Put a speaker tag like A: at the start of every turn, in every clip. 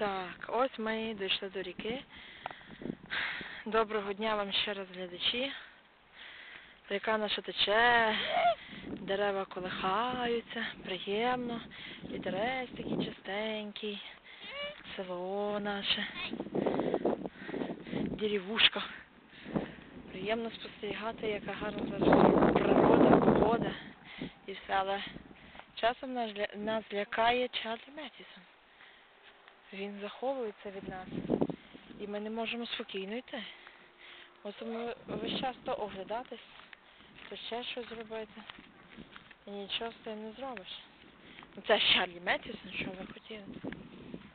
A: Так, ось ми дійшли до ріки. Доброго дня вам ще раз, глядачі. Ріка наша тече, дерева колихаються, приємно. Вітерець такий чистенький, село наше, деревушка. Приємно спостерігати, яка гарна зараз природа, погода і все, але часом нас, ля- нас лякає Чарлі Меттісон. Він заховується від нас. І ми не можемо спокійно йти. Мусимо весь час то оглядатись, то ще щось зробити. І нічого з тим не зробиш. Ну, Це ж Чарлі Меттісон, що ви хотіли.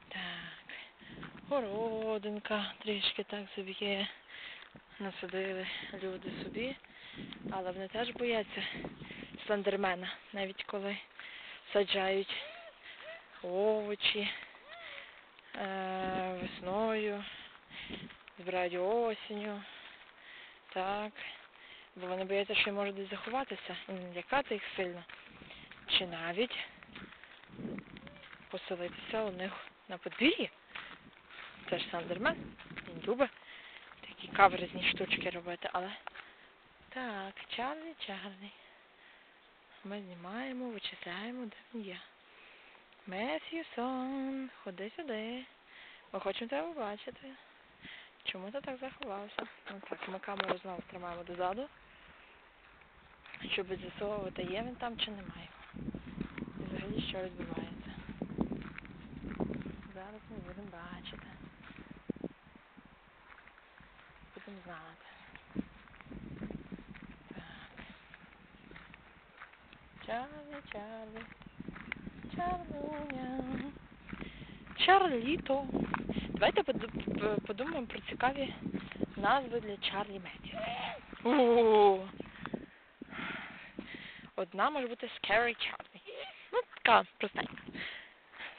A: Так. Городинка трішки так собі. Насадили люди собі. Але вони теж бояться слендермена, навіть коли саджають овочі весною, збирають осінню. Так. Бо вони бояться, що можуть десь заховатися і не лякати їх сильно. Чи навіть поселитися у них на подвір'ї. Це ж Сандермен. Він любить такі каверзні штучки робити, але так, Чарлі, Чарлі. Ми знімаємо, вичисляємо, де він є. Меф'юсон, ходи сюди. Ми хочемо тебе побачити. Чому ти так заховався? Ну так, ми камеру знову тримаємо дозаду, щоб з'ясовувати, є він там чи немає. І взагалі що відбувається. Зараз ми будемо бачити. Будемо знати. Так. Чарлі, Чарлі. Чарлуня. Чарліто. Давайте подумаємо про цікаві назви для Чарлі Меттіс. У. Одна може бути Scary Чарлі. Ну, така простенька.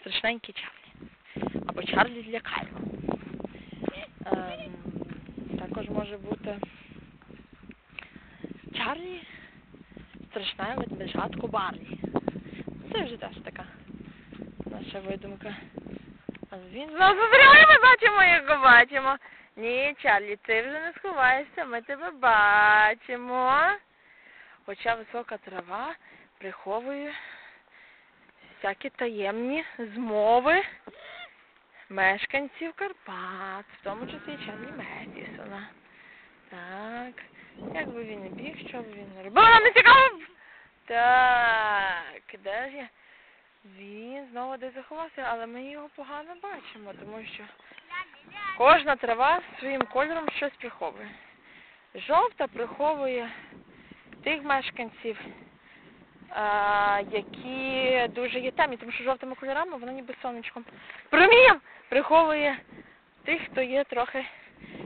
A: Страшненький Чарлі. Або Чарлі для Кайла. Ем, також може бути Чарлі страшне ведмежатко Барлі. Це вже теж така наша видумка. Але він знову зазряє, ми бачимо, його бачимо. Ні, Чарлі, ти вже не сховаєшся, ми тебе бачимо. Хоча висока трава приховує всякі таємні змови мешканців Карпат, в тому числі Чарлі Медісона. Так, як би він не біг, що б він не робив, нам не цікаво! Так, де? Він знову десь заховався, але ми його погано бачимо, тому що кожна трава своїм кольором щось приховує. Жовта приховує тих мешканців, які дуже є темні, тому що жовтими кольорами воно ніби сонечком промієм приховує тих, хто є трохи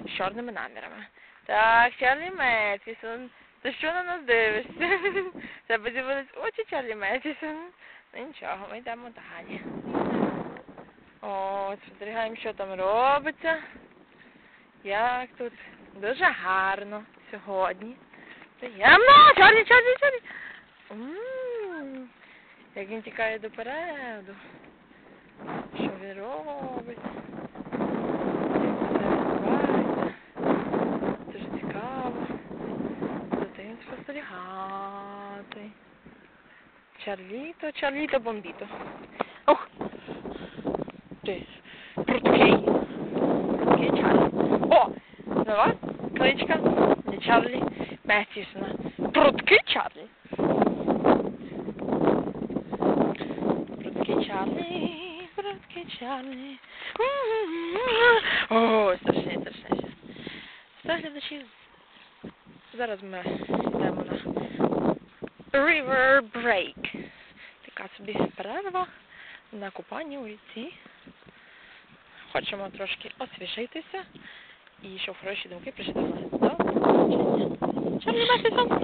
A: з чорними намірами. Так, Чарлі Метісон, ти що на нас дивишся? Тебе з'явились очі Чарлі Метісон. Ну нічого, ми йдемо далі. О, спостерігаємо, що там робиться. Як тут дуже гарно сьогодні. Приємно! Чарлі, Чарлі, Чарлі! М, Як він тікає допереду. Що він робить? Як це відбувається? Дуже цікаво. За тим спостерігати. Чарліто, Чарліто, бомбіто. Ох! Ти пруткий. Пруткий Чарлі. О! Нова кличка для Чарлі Меттісона. Пруткий Чарлі. Пруткий Чарлі, пруткий Чарлі. О, страшне, страшне. Все, глядачі, зараз ми йдемо на River Break. Така собі перерва на купання у ріці. Хочемо трошки освіжитися і щоб хороші думки прийшли до нас. До побачення. Чарлі Месісон.